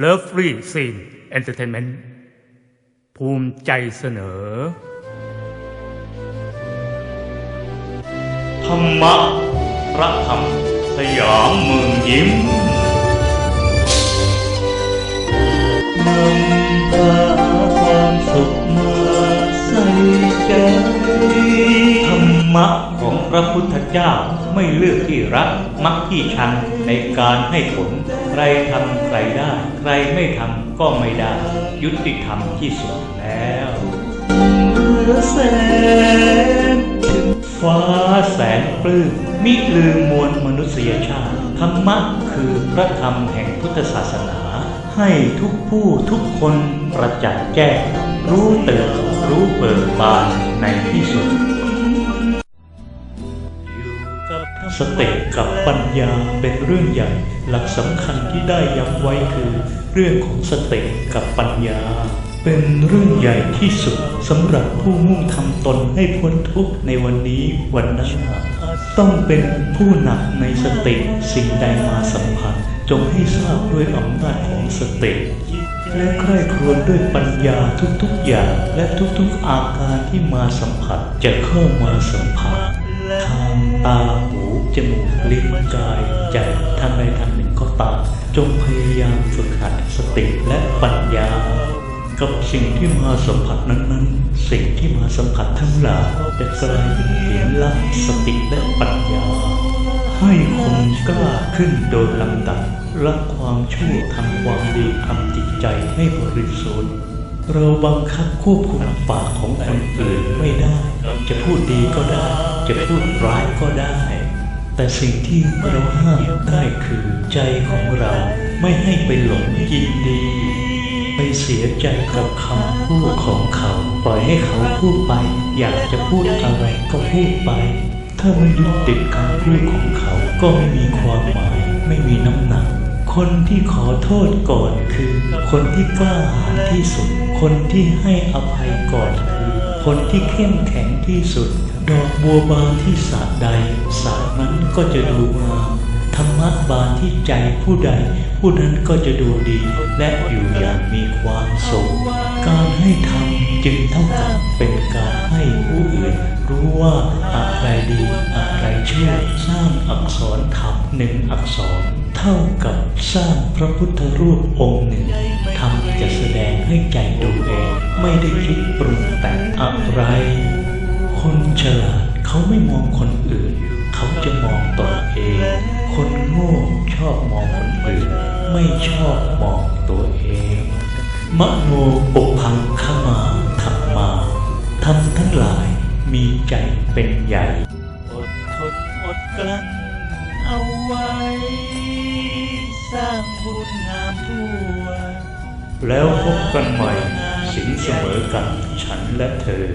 เลิฟฟรีซีนเอนเตอร์เทนเมนต์ภูมิใจเสนอ ธรรมะพระธรรม สยามเมืองยิ้มนำพาควา ระพุทธเจ้าไม่เลือกที่รักมักที่ชังในการให้ผล ใครทำใครได้ ใครไม่ทำก็ไม่ได้ ยุติธรรมที่สุดแล้วเมื่อแสนฟ้าแสนปลื้มมิลืมมวลมนุษยชาติธรรมะคือพระธรรมแห่งพุทธศาสนา ให้ทุกผู้ทุกคนประจักษ์แจ้งรู้เตื่นรู้เบิกบานในที่สุด สติกับปัญญาเป็นเรื่องใหญ่ หลักสำคัญที่ได้ย้ำไว้คือ เรื่องของสติกับปัญญา เป็นเรื่องใหญ่ที่สุดสำหรับผู้มุ่งทำตนให้พ้นทุกข์ในวันนี้วันหน้าต้องเป็นผู้หนักในสติสิ่งใดมาสัมผัส จงให้ทราบด้วยอำนาจของสติ และใคร่ครวญด้วยปัญญาทุกๆอย่างและทุกๆอาการที่มาสัมผัสจะเข้ามาสัมผัสทางตา จมูกลิ้นกายใจทางใดทางหนึ่งก็ตามจงพยายามฝึกหัดสติและปัญญา กับสิ่งที่มาสัมผัสนั้นๆ สิ่งที่มาสัมผัสทั้งหลายจะกลายเป็นเห็นละสติและปัญญา ให้คนกล้าขึ้นโดยลำดับละความชั่วทำความดีทำจิตใจให้บริสุทธิ์เราบังคับควบคุมปากของคนอื่นไม่ได้ จะพูดดีก็ได้ จะพูดร้ายก็ได้ แต่สิ่งที่เราห้ามได้คือใจของเราไม่ให้ไปหลงยินดี ไปเสียใจกับคำพูดของเขา ปล่อยให้เขาพูดไป อยากจะพูดอะไรก็พูดไป ถ้าไม่ยึดติดคำพูดของเขา ก็ไม่มีความหมาย ไม่มีน้ำหนัก คนที่ขอโทษก่อนคือ คนที่กล้าหาญที่สุด คนที่ให้อภัยก่อน คนที่เข้มแข็งที่สุด ดอกบัวบานที่สาดใด สานั้นก็จะดูงามธรรมะบานที่ใจผู้ใด ผู้นั้นก็จะดูดี และอยู่อย่างมีความสุขการให้ทำจึงเท่ากับเป็นการให้ผู้อื่น รู้ว่าอะไรดีอะไรชั่วสร้างอักษรธรรมหนึ่งอักษร ท่ากับสร้างพระพุทธรูปองค์หนึ่งทำจะแสดงให้ใจดูเองไม่ได้คิดปรุงแต่งอะไร คนฉลาดเขาไม่มองคนอื่น เขาจะมองตนเอง คนโง่ชอบมองคนอื่น ไม่ชอบมองตัวเองมโนปุพังขมาธรรมาทำทั้งหลายมีใจเป็นใหญ่ อดทนอดกลั้น เอาไว้ สร้างบุญงามทั่ว แล้วพบกันใหม่ สิงเสมอกันฉันและเธอ